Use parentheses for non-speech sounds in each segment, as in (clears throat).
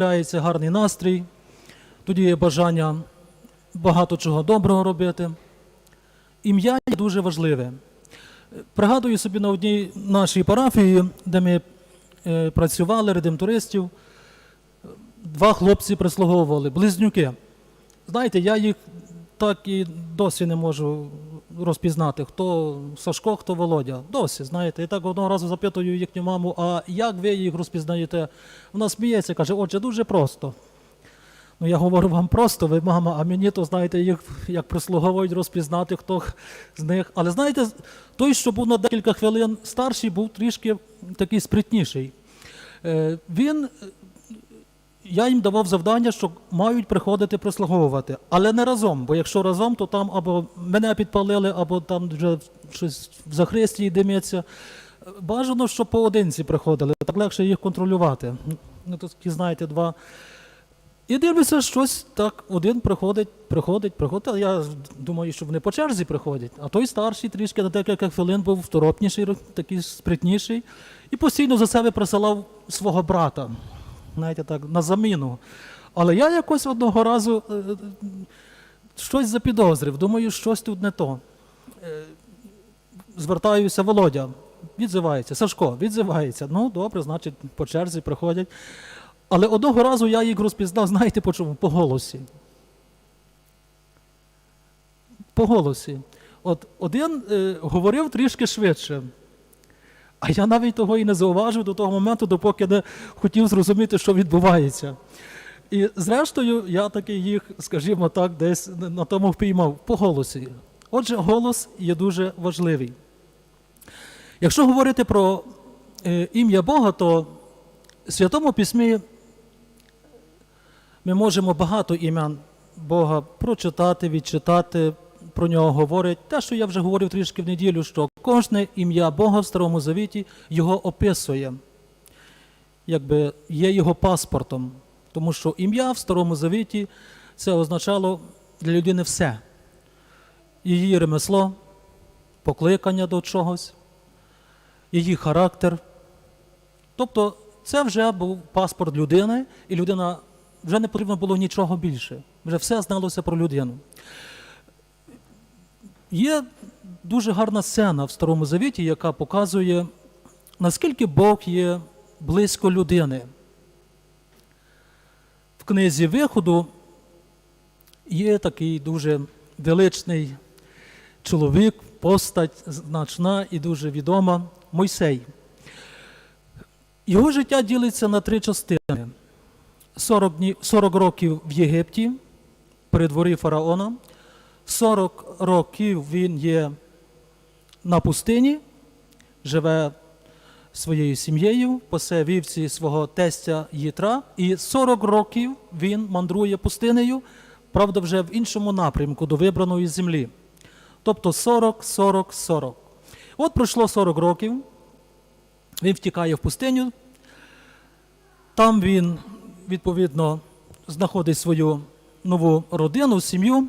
з'являється гарний настрій, тоді є бажання багато чого доброго робити. Ім'я є дуже важливе. Пригадую собі на одній нашій парафії, де ми е, працювали, редемтористів, два хлопці прислуговували, близнюки. Знаєте, я їх так і досі не можу розпізнати, хто Сашко, хто Володя. Досі, знаєте. І так одного разу запитую їхню маму, а як ви їх розпізнаєте? Вона сміється, каже, отже, дуже просто. Ну, я говорю вам просто, ви мама, а мені то, знаєте, їх як прислуговують розпізнати, хто з них. Але знаєте, той, що був на декілька хвилин старший, був трішки такий спритніший. Е, Він я їм давав завдання, що мають приходити прислуговувати, але не разом, бо якщо разом, то там або мене підпалили, або там вже щось в захристі димиться. Бажано, щоб поодинці приходили, так легше їх контролювати. Ну, такі, знаєте, два. І дивлюся, щось так, один приходить, приходить, приходить. Я думаю, що вони по черзі приходять. А той старший трішки на декілька хвилин був второпніший, такий спритніший, і постійно за себе присилав свого брата знаєте, так, на заміну. Але я якось одного разу е, е, щось запідозрив, думаю, щось тут не то. Е, Звертаюся, Володя, відзивається, Сашко, відзивається. Ну, добре, значить, по черзі приходять. Але одного разу я їх розпізнав, знаєте по чому? По голосі. По голосі. От один е, говорив трішки швидше. А я навіть того і не зауважив до того моменту, допоки не хотів зрозуміти, що відбувається. І зрештою, я таки їх, скажімо так, десь на тому впіймав по голосі. Отже, голос є дуже важливий. Якщо говорити про е, ім'я Бога, то в Святому Письмі ми можемо багато імен Бога прочитати, відчитати, про нього говорить. Те, що я вже говорив трішки в неділю, що кожне ім'я Бога в Старому Завіті його описує, якби є його паспортом. Тому що ім'я в Старому Завіті це означало для людини все. Її ремесло, покликання до чогось, її характер. Тобто це вже був паспорт людини, і людина вже не потрібно було нічого більше. Вже все зналося про людину. Є дуже гарна сцена в Старому Завіті, яка показує, наскільки Бог є близько людини. В книзі Виходу є такий дуже величний чоловік, постать значна і дуже відома Мойсей. Його життя ділиться на три частини: 40, днів, 40 років в Єгипті при дворі фараона. 40 років він є на пустині, живе своєю сім'єю, пасе вівці свого тестя Єтра, і 40 років він мандрує пустинею, правда, вже в іншому напрямку до вибраної землі. Тобто 40, 40, 40. От пройшло 40 років, він втікає в пустиню, там він, відповідно, знаходить свою нову родину, сім'ю.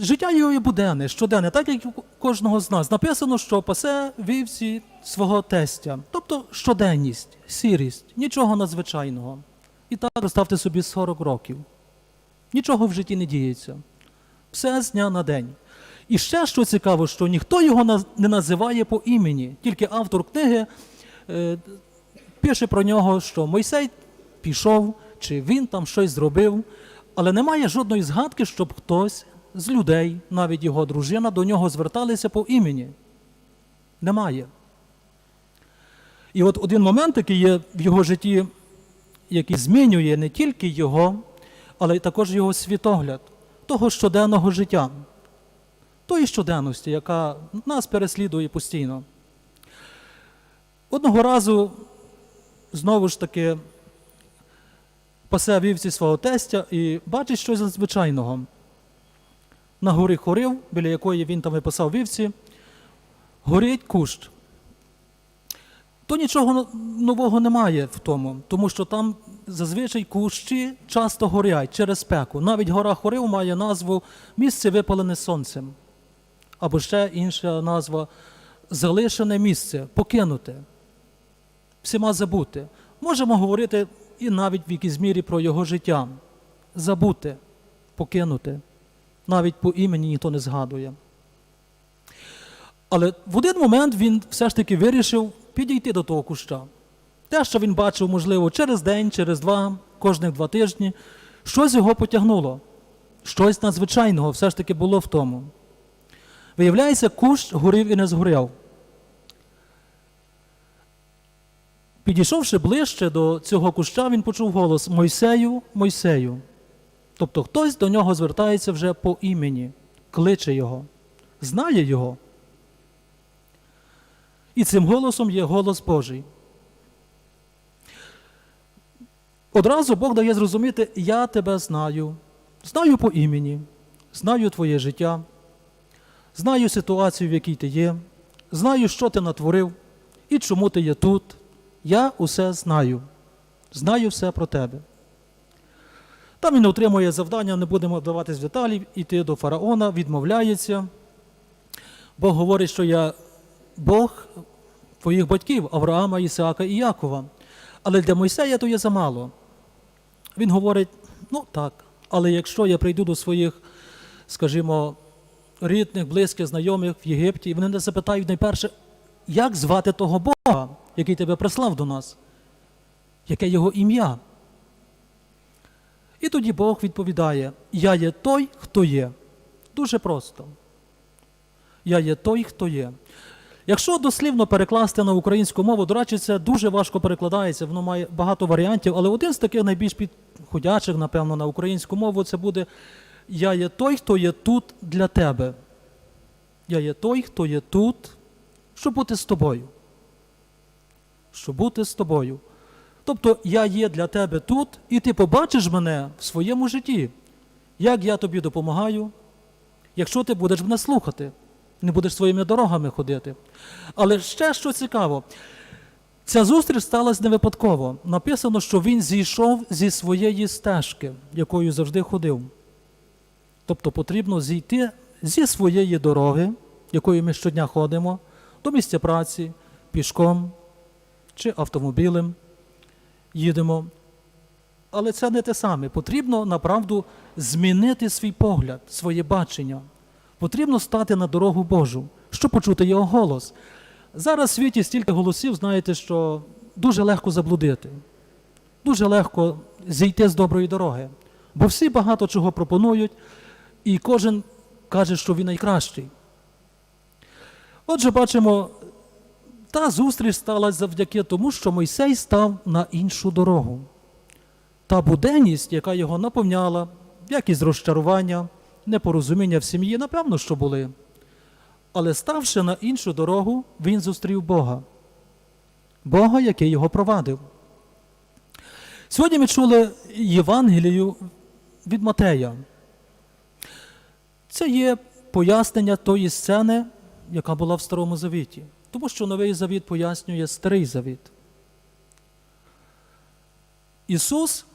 Життя його є буденне, щоденне, так як у кожного з нас. Написано, що пасе вівці свого тестя. Тобто щоденність, сірість, нічого надзвичайного. І так представте собі 40 років. Нічого в житті не діється. Все з дня на день. І ще що цікаво, що ніхто його не називає по імені, тільки автор книги е, пише про нього, що Мойсей пішов, чи він там щось зробив, але немає жодної згадки, щоб хтось з людей, навіть його дружина, до нього зверталися по імені. Немає. І от один момент, який є в його житті, який змінює не тільки його, але й також його світогляд, того щоденного життя, тої щоденності, яка нас переслідує постійно. Одного разу, знову ж таки, пасе вівці свого тестя і бачить щось надзвичайного. На горі хорив, біля якої він там випасав вівці, горить кущ. То нічого нового немає в тому, тому що там зазвичай кущі часто горять через спеку. Навіть гора Хорив має назву місце випалене сонцем. Або ще інша назва залишене місце, покинуте, всіма забуте. Можемо говорити і навіть в якійсь мірі про його життя. Забути, покинути. Навіть по імені ніхто не згадує. Але в один момент він все ж таки вирішив підійти до того куща. Те, що він бачив, можливо, через день, через два, кожних два тижні, щось його потягнуло. Щось надзвичайного все ж таки було в тому. Виявляється, кущ горів і не згоряв. Підійшовши ближче до цього куща, він почув голос Мойсею, Мойсею. Тобто хтось до нього звертається вже по імені, кличе його, знає його. І цим голосом є голос Божий. Одразу Бог дає зрозуміти, я тебе знаю, знаю по імені, знаю твоє життя, знаю ситуацію, в якій ти є, знаю, що ти натворив і чому ти є тут. Я усе знаю, знаю все про тебе. Там він отримує завдання, не будемо вдаватись деталі, йти до фараона, відмовляється. Бог говорить, що я Бог твоїх батьків Авраама, Ісаака і Якова. Але для Мойсея то є замало. Він говорить: ну так, але якщо я прийду до своїх, скажімо, рідних, близьких, знайомих в Єгипті, і вони не запитають найперше, як звати того Бога, який тебе прислав до нас? Яке його ім'я? І тоді Бог відповідає: Я є той, хто є. Дуже просто. Я є той, хто є. Якщо дослівно перекласти на українську мову, до речі, це дуже важко перекладається, воно має багато варіантів, але один з таких найбільш підходячих, напевно, на українську мову це буде Я є той, хто є тут для тебе. Я є той, хто є тут, щоб бути з тобою. Щоб бути з тобою. Тобто я є для тебе тут, і ти побачиш мене в своєму житті, як я тобі допомагаю, якщо ти будеш мене слухати, не будеш своїми дорогами ходити. Але ще що цікаво, ця зустріч сталася не випадково. Написано, що він зійшов зі своєї стежки, якою завжди ходив. Тобто потрібно зійти зі своєї дороги, якою ми щодня ходимо, до місця праці, пішком чи автомобілем їдемо. Але це не те саме. Потрібно направду змінити свій погляд, своє бачення. Потрібно стати на дорогу Божу, щоб почути його голос. Зараз в світі стільки голосів, знаєте, що дуже легко заблудити, дуже легко зійти з доброї дороги. Бо всі багато чого пропонують, і кожен каже, що він найкращий. Отже, бачимо, та зустріч сталася завдяки тому, що Мойсей став на іншу дорогу. Та буденність, яка його наповняла, якість розчарування, непорозуміння в сім'ї, напевно, що були. Але ставши на іншу дорогу, він зустрів Бога, Бога, який його провадив. Сьогодні ми чули Євангелію від Матея. Це є пояснення тої сцени, яка була в Старому Завіті. Тому що Новий Завіт пояснює Старий Завіт. Ісус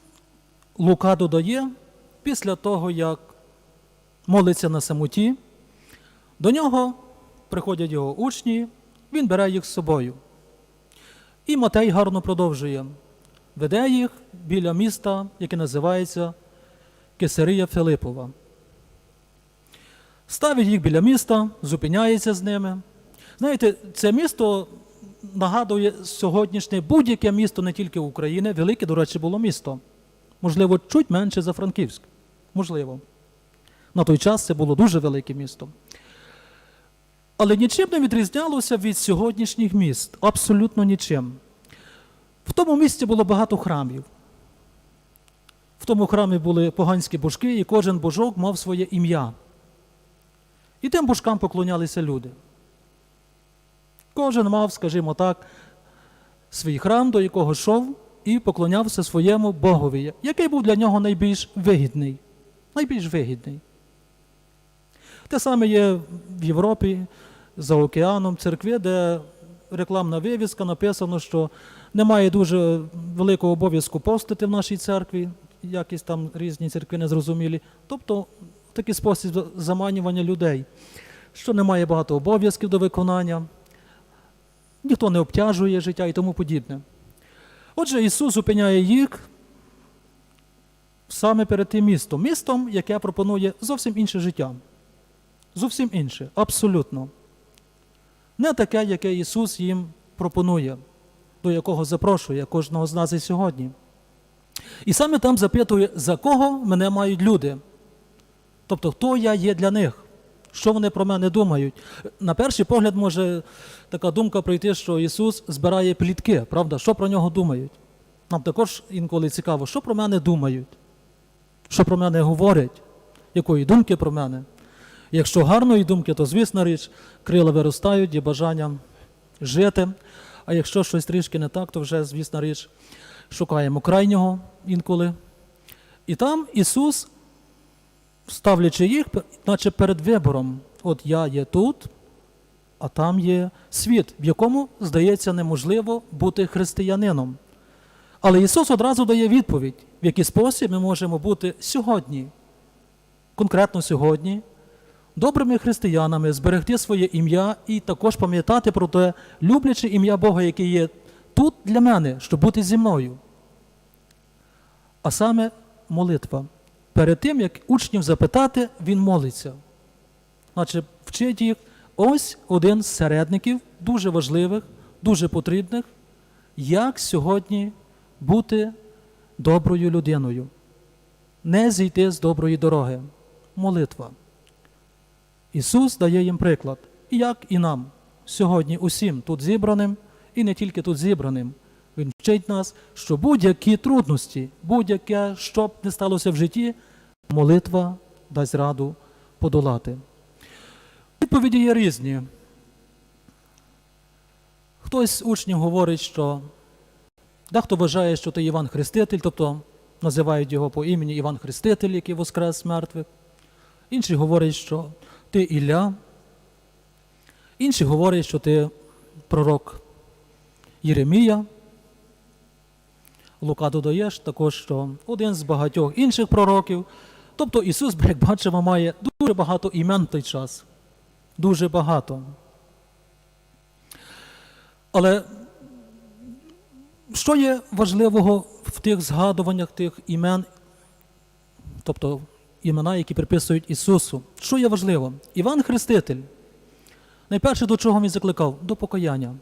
Лука додає, після того, як молиться на самоті, до нього приходять його учні, він бере їх з собою. І Матей гарно продовжує. Веде їх біля міста, яке називається Кесарія Филипова. Ставить їх біля міста, зупиняється з ними. Знаєте, це місто нагадує сьогоднішнє будь-яке місто не тільки України. Велике, до речі, було місто. Можливо, чуть менше за Франківськ. Можливо. На той час це було дуже велике місто. Але нічим не відрізнялося від сьогоднішніх міст. Абсолютно нічим. В тому місті було багато храмів. В тому храмі були поганські божки, і кожен божок мав своє ім'я. І тим божкам поклонялися люди. Кожен мав, скажімо так, свій храм, до якого йшов, і поклонявся своєму Богові, який був для нього найбільш вигідний. Найбільш вигідний. Те саме є в Європі за океаном церкви, де рекламна вивіска написано, що немає дуже великого обов'язку постити в нашій церкві, якісь там різні церкви незрозумілі. Тобто такий спосіб заманювання людей, що немає багато обов'язків до виконання, ніхто не обтяжує життя і тому подібне. Отже, Ісус зупиняє їх саме перед тим містом. Містом, яке пропонує зовсім інше життя. Зовсім інше, абсолютно. Не таке, яке Ісус їм пропонує, до якого запрошує кожного з нас і сьогодні. І саме там запитує, за кого мене мають люди. Тобто, хто я є для них, що вони про мене думають. На перший погляд може така думка прийти, що Ісус збирає плітки, правда, що про нього думають. Нам також інколи цікаво, що про мене думають, що про мене говорять, якої думки про мене. Якщо гарної думки, то звісна річ, крила виростають, є бажання жити. А якщо щось трішки не так, то вже, звісна річ, шукаємо крайнього інколи. І там Ісус, ставлячи їх, наче перед вибором, от я є тут, а там є світ, в якому, здається, неможливо бути християнином. Але Ісус одразу дає відповідь, в який спосіб ми можемо бути сьогодні, конкретно сьогодні, добрими християнами, зберегти своє ім'я і також пам'ятати про те, люблячи ім'я Бога, яке є тут для мене, щоб бути зі мною. А саме молитва. Перед тим, як учнів запитати, він молиться. Значить, вчить їх ось один з середників, дуже важливих, дуже потрібних, як сьогодні бути доброю людиною, не зійти з доброї дороги. Молитва. Ісус дає їм приклад, і як і нам, сьогодні усім тут зібраним, і не тільки тут зібраним. Він вчить нас, що будь-які трудності, будь-яке, що б не сталося в житті, молитва дасть раду подолати. Відповіді є різні. Хтось з учнів говорить, що дехто вважає, що ти Іван Хреститель, тобто називають його по імені Іван Хреститель, який воскрес з мертвих. Інші говорять, що ти Ілля. Інші говорять, що ти пророк Єремія. Лука додаєш також, що один з багатьох інших пророків. Тобто Ісус, як бачимо, має дуже багато імен в той час. Дуже багато. Але що є важливого в тих згадуваннях тих імен, тобто імена, які приписують Ісусу? Що є важливо? Іван Хреститель. Найперше, до чого він закликав? До покаяння.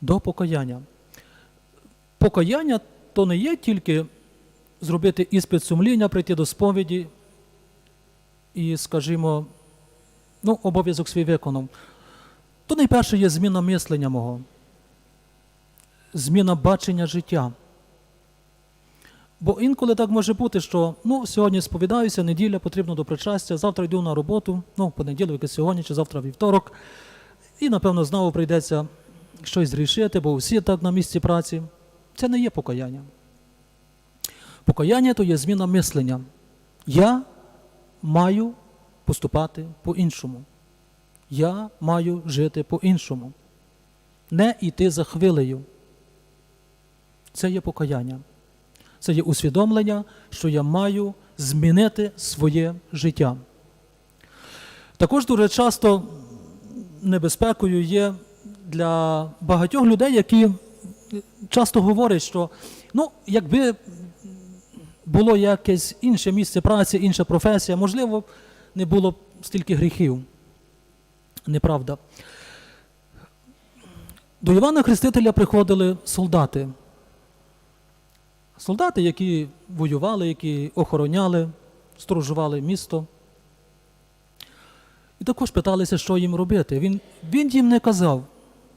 До покаяння. Покаяння то не є тільки зробити іспит сумління, прийти до сповіді і, скажімо, ну, обов'язок свій виконав. То найперше є зміна мислення мого, зміна бачення життя. Бо інколи так може бути, що ну, сьогодні сповідаюся, неділя, потрібно до причастя, завтра йду на роботу, ну, понеділок, і сьогодні, чи завтра вівторок, і, напевно, знову прийдеться щось зрішити, бо всі так на місці праці. Це не є покаяння. Покаяння то є зміна мислення. Я маю поступати по-іншому. Я маю жити по-іншому. Не йти за хвилею. Це є покаяння. Це є усвідомлення, що я маю змінити своє життя. Також дуже часто небезпекою є для багатьох людей, які часто говорять, що ну, якби було якесь інше місце праці, інша професія, можливо, не було б стільки гріхів. Неправда. До Івана Хрестителя приходили солдати. Солдати, які воювали, які охороняли, сторожували місто. І також питалися, що їм робити. Він, він їм не казав,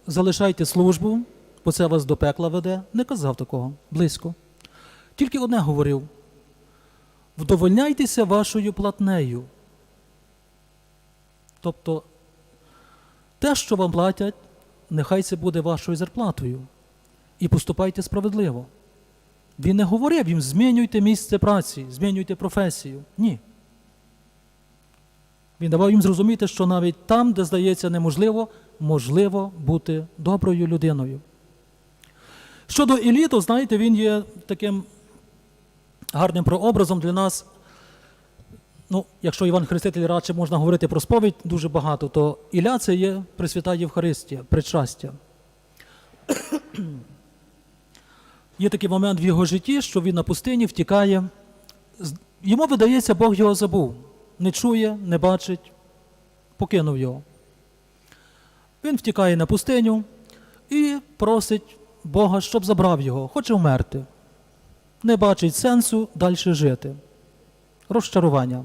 залишайте службу, бо це вас до пекла веде. Не казав такого близько. Тільки одне говорив: вдовольняйтеся вашою платнею. Тобто, те, що вам платять, нехай це буде вашою зарплатою. І поступайте справедливо. Він не говорив їм, змінюйте місце праці, змінюйте професію. Ні. Він давав їм зрозуміти, що навіть там, де здається неможливо, можливо бути доброю людиною. Щодо Іллі, то знаєте, він є таким гарним прообразом для нас. Ну, якщо Іван Хреститель радше можна говорити про сповідь дуже багато, то Ілля це є Пресвята Євхаристія, причастя. (clears throat) Є такий момент в його житті, що він на пустині втікає. Йому видається, Бог його забув. Не чує, не бачить, покинув його. Він втікає на пустиню і просить Бога, щоб забрав його, хоче вмерти. Не бачить сенсу далі жити. Розчарування.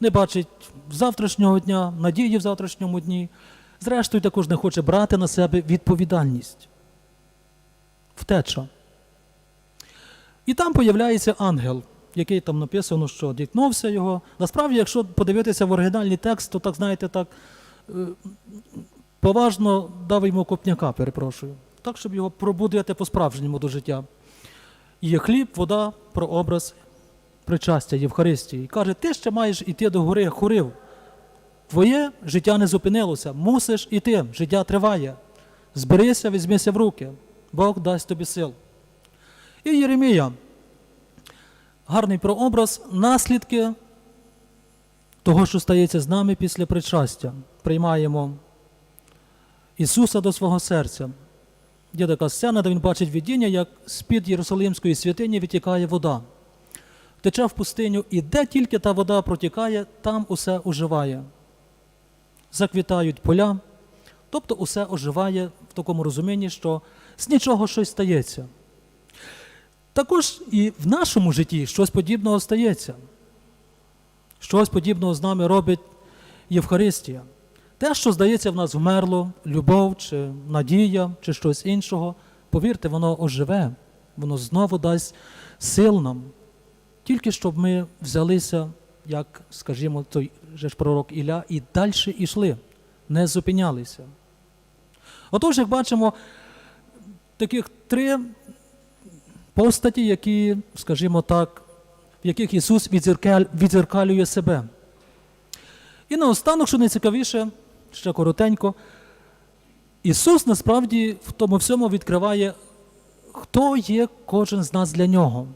Не бачить завтрашнього дня, надії в завтрашньому дні. Зрештою, також не хоче брати на себе відповідальність. Втеча. І там появляється ангел, який там написано, що діткнувся його. Насправді, якщо подивитися в оригінальний текст, то так, знаєте, так е, поважно дав йому копняка, перепрошую. Так, щоб його пробудити по-справжньому до життя. Є хліб, вода, прообраз причастя Євхаристії. І каже, ти ще маєш іти до гори Хорив. Твоє життя не зупинилося, мусиш іти, життя триває. Зберися, візьмися в руки, Бог дасть тобі сил. І Єремія. Гарний прообраз, наслідки того, що стається з нами після причастя. Приймаємо Ісуса до свого серця. Є така сцена, де він бачить видіння, як з-під Єрусалимської святині витікає вода. Тече в пустиню, і де тільки та вода протікає, там усе оживає. Заквітають поля, тобто усе оживає в такому розумінні, що з нічого щось стається. Також і в нашому житті щось подібного стається. Щось подібного з нами робить Євхаристія. Те, що здається в нас вмерло, любов чи надія, чи щось іншого, повірте, воно оживе, воно знову дасть сил нам. Тільки щоб ми взялися, як, скажімо, той же ж пророк Ілля, і далі йшли, не зупинялися. Отож, як бачимо, таких три постаті, які, скажімо так, в яких Ісус відзеркалює себе. І наостанок, що найцікавіше, ще коротенько, Ісус насправді в тому всьому відкриває, хто є кожен з нас для нього.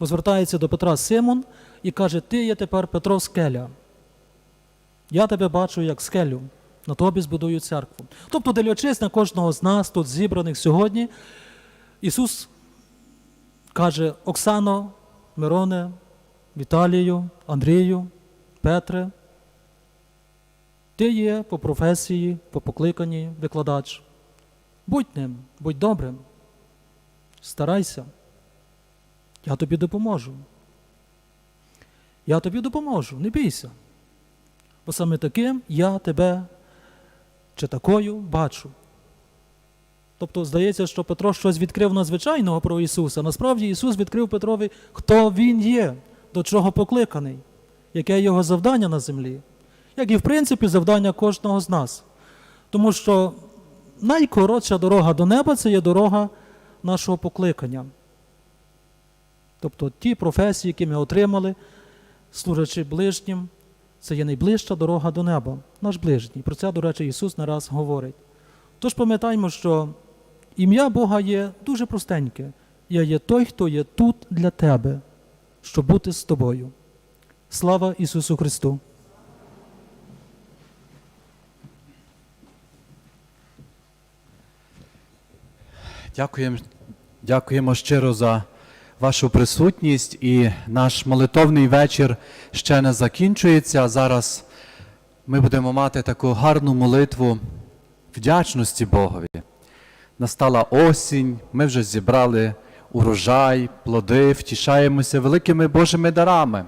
Бо звертається до Петра Симон і каже: Ти є тепер Петро скеля. Я тебе бачу як скелю, на тобі збудую церкву. Тобто, дивлячись на кожного з нас, тут зібраних сьогодні, Ісус каже: Оксано, Мироне, Віталію, Андрію, Петре, ти є по професії, по покликанні викладач. Будь ним, будь добрим, старайся. Я тобі допоможу. Я тобі допоможу, не бійся. Бо саме таким я тебе чи такою бачу. Тобто, здається, що Петро щось відкрив надзвичайного про Ісуса. Насправді Ісус відкрив Петрові, хто Він є, до чого покликаний, яке його завдання на землі, як і, в принципі, завдання кожного з нас. Тому що найкоротша дорога до неба це є дорога нашого покликання. Тобто ті професії, які ми отримали, служачи ближнім, це є найближча дорога до неба, наш ближній. Про це, до речі, Ісус не раз говорить. Тож пам'ятаймо, що ім'я Бога є дуже простеньке. Я є той, хто є тут для тебе, щоб бути з тобою. Слава Ісусу Христу! Дякуємо, дякуємо щиро за вашу присутність. І наш молитовний вечір ще не закінчується. Зараз ми будемо мати таку гарну молитву вдячності Богові. Настала осінь, ми вже зібрали урожай, плоди, втішаємося великими Божими дарами.